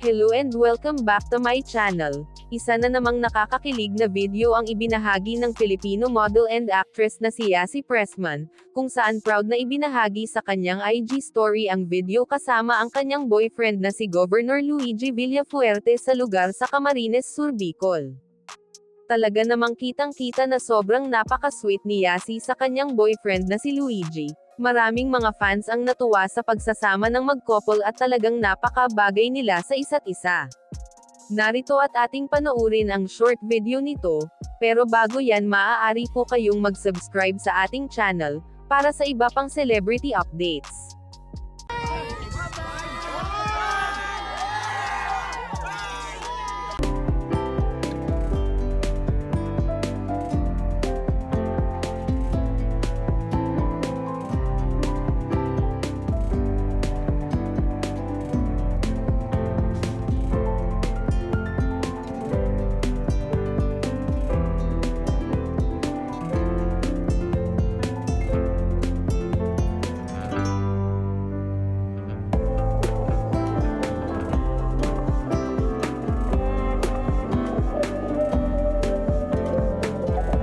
Hello and welcome back to my channel. Isa na namang nakakakilig na video ang ibinahagi ng Filipino model and actress na si Yasi Pressman, kung saan proud na ibinahagi sa kanyang IG story ang video kasama ang kanyang boyfriend na si Governor Luigi Villafuerte sa lugar sa Camarines Sur, Bicol. Talaga namang kitang-kita na sobrang napaka-sweet ni Yasi sa kanyang boyfriend na si Luigi. Maraming mga fans ang natuwa sa pagsasama ng mag-couple at talagang napaka-bagay nila sa isa't isa. Narito at ating panoorin ang short video nito, pero bago yan maaari po kayong mag-subscribe sa ating channel, para sa iba pang celebrity updates.